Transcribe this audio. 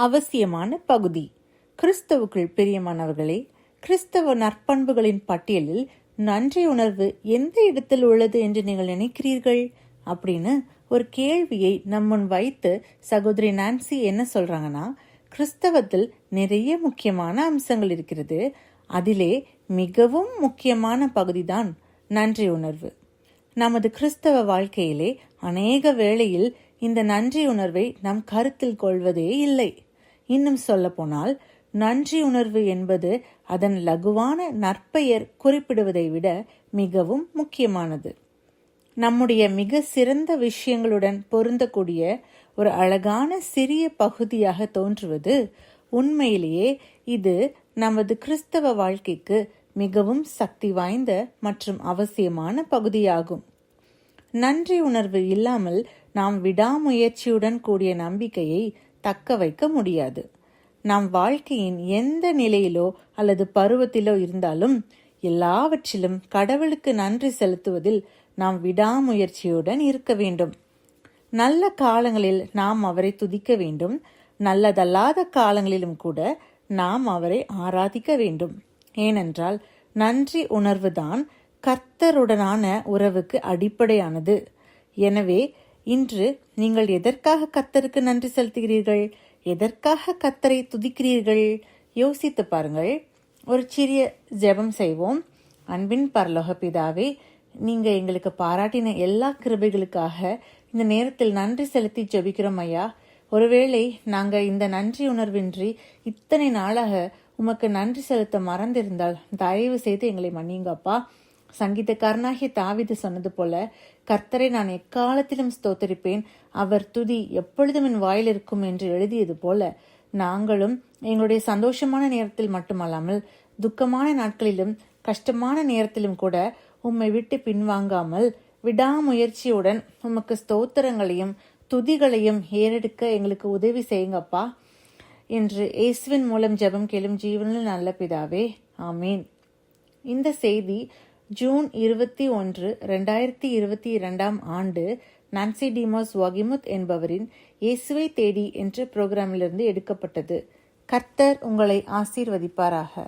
அவசியமான பகுதி. கிறிஸ்தவுக்குள் பிரியமானவர்களே கிறிஸ்தவ நற்பண்புகளின் பட்டியலில் நன்றி உணர்வு எந்த இடத்தில் உள்ளது என்று நீங்கள் நினைக்கிறீர்கள்? அப்படின்னு ஒரு கேள்வியை நம்முன் வைத்து சகோதரி நான்சி என்ன சொல்றாங்கன்னா கிறிஸ்தவத்தில் நிறைய முக்கியமான அம்சங்கள் இருக்கிறது. அதிலே மிகவும் முக்கியமான பகுதிதான் நன்றி உணர்வு. நமது கிறிஸ்தவ வாழ்க்கையிலே அநேக வேளையில் இந்த நன்றி உணர்வை நாம் கருத்தில் கொள்வதே இல்லை. இன்னும் சொல்லப்போனால் நன்றி உணர்வு என்பது அதன் லகுவான நற்பெயர் குறிப்பிடுவதை விட மிகவும் முக்கியமானது. நம்முடைய மிக சிறந்த விஷயங்களுடன் பொருந்தக்கூடிய ஒரு அழகான சிறிய பகுதியாக தோன்றுவது உண்மையிலேயே இது நமது கிறிஸ்தவ வாழ்க்கைக்கு மிகவும் சக்தி வாய்ந்த மற்றும் அவசியமான பகுதியாகும். நன்றி உணர்வு இல்லாமல் நாம் விடாமுயற்சியுடன் கூடிய நம்பிக்கையை தக்க வைக்க முடியாது. நாம் வாழ்க்கையின் எந்த நிலையிலோ அல்லது பருவத்திலோ இருந்தாலும் எல்லாவற்றிலும் கடவுளுக்கு நன்றி செலுத்துவதில் நாம் விடாமுயற்சியுடன் இருக்க வேண்டும். நல்ல காலங்களில் நாம் அவரை துதிக்க வேண்டும். நல்லதல்லாத காலங்களிலும் கூட நாம் அவரை ஆராதிக்க வேண்டும். ஏனென்றால் நன்றி உணர்வுதான் கர்த்தருடனான உறவுக்கு அடிப்படையானது. எனவே இன்று நீங்கள் எதற்காக கத்தருக்கு நன்றி செலுத்துகிறீர்கள்? எதற்காக கத்தரை துதிக்கிறீர்கள்? யோசித்து பாருங்கள். ஒரு சிறிய ஜெபம் செய்வோம். அன்பின் பரலோக பிதாவே நீங்கள் எங்களுக்கு பாராட்டின எல்லா கிருபைகளுக்காக இந்த நேரத்தில் நன்றி செலுத்தி ஜெபிக்கிறோம் ஐயா. ஒருவேளை நாங்கள் இந்த நன்றி உணர்வின்றி இத்தனை நாளாக உமக்கு நன்றி செலுத்த மறந்திருந்தால் தயவு செய்து எங்களை மன்னிங்கப்பா. சங்கீதக்காரனாகிய தாவிது சொன்னது போல கர்த்தரை நான் எக்காலத்திலும் ஸ்தோத்தரிப்பேன். அவர் துதி எப்பொழுதும் என் வாயில் இருக்கும் என்று எழுதியது போல நாங்களும் எங்களுடைய சந்தோஷமான நேரத்தில் மட்டுமல்லாமல் துக்கமான நாட்களிலும் கஷ்டமான நேரத்திலும் கூட உம்மை விட்டு பின்வாங்காமல் விடாமுயற்சியுடன் உமக்கு ஸ்தோத்திரங்களையும் துதிகளையும் ஏறெடுக்க எங்களுக்கு உதவி செய்யுங்கப்பா என்று இயேசுவின் மூலம் ஜெபம் கேளும் ஜீவனில் நல்ல பிதாவே ஆமீன். இந்த செய்தி ஜூன் இருபத்தி ஒன்று ரெண்டாயிரத்தி இருபத்தி இரண்டாம் ஆண்டு நான்சி டிமாஸ் வாகிமுத் என்பவரின் இயேசுவை தேடி என்ற புரோகிராமிலிருந்து எடுக்கப்பட்டது. கர்த்தர் உங்களை ஆசீர்வதிப்பாராக.